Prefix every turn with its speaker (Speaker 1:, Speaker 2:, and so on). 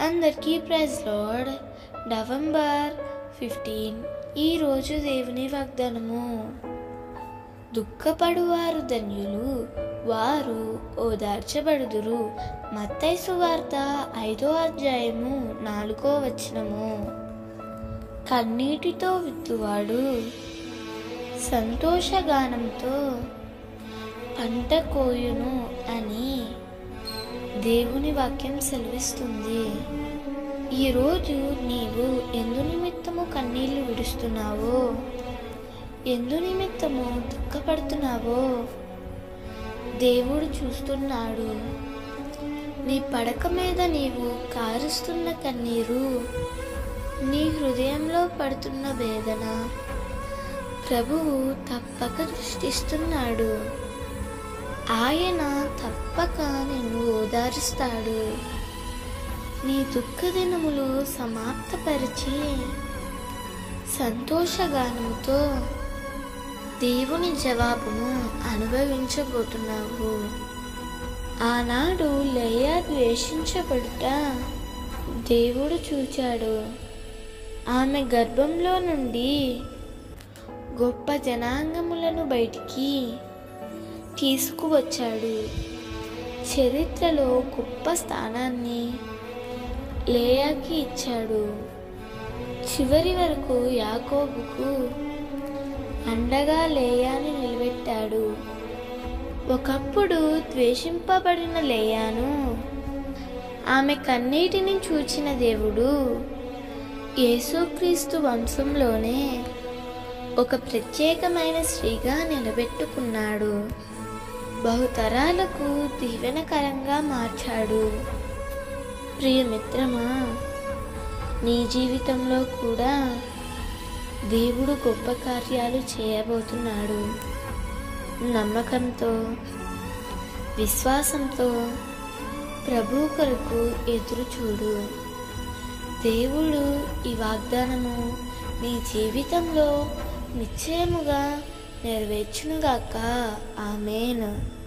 Speaker 1: అందరికీ praise load November fifteen. ఈరోజు దేవుని వాగ్దానము. దుఃఖపడువారు ధన్యులు వారు ఓదార్చబడుదురు. మత్తైసు సువార్త ఐదో అధ్యాయము నాలుగో వచనము. కన్నీటితో విత్తువాడు సంతోషగానంతో పంట కోయును అని దేవుని వాక్యం సెలవిస్తుంది. ఈరోజు నీవు ఎందు నిమిత్తము కన్నీళ్ళు విడుస్తున్నావో? ఎందు నిమిత్తము దుఃఖపడుతున్నావో? దేవుడు చూస్తున్నాడు. నీ పడక మీద నీవు కారుస్తున్న కన్నీరు నీ హృదయంలో పడుతున్న వేదన ప్రభువు తప్పక దృష్టిస్తున్నాడు ఆయన తప్పక నిన్ను ఓదారుస్తాడు నీ దుఃఖ దినములు సమాప్తపరిచి సంతోషగానముతో దేవుని జవాబును అనుభవించబోతున్నావు. ఆనాడు లేయా ద్వేషించబడుట దేవుడు చూచాడు. ఆమె గర్భంలో నుండి గొప్ప జనాంగములను బయటికి తీసుకువచ్చాడు. చరిత్రలో గొప్ప స్థానాన్ని లేయాకి ఇచ్చాడు. చివరి వరకు యాకోబుకు అండగా లేయాని నిలబెట్టాడు. ఒకప్పుడు ద్వేషింపబడిన లేయాను. ఆమె కన్నీటిని చూచిన దేవుడు యేసుక్రీస్తు వంశంలోనే ఒక ప్రత్యేకమైన స్త్రీగా నిలబెట్టుకున్నాడు. బహుతరాలకు దీవెనకరంగా మార్చాడు. ప్రియమిత్రమా నీ జీవితంలో కూడా దేవుడు గొప్ప కార్యాలు చేయబోతున్నాడు. నమ్మకంతో విశ్వాసంతో ప్రభు కొరకు ఎదురు చూడు. దేవుడు ఈ వాగ్దానము నీ జీవితంలో నిశ్చయముగా నెరవేర్చునుగాక. ఆమెను.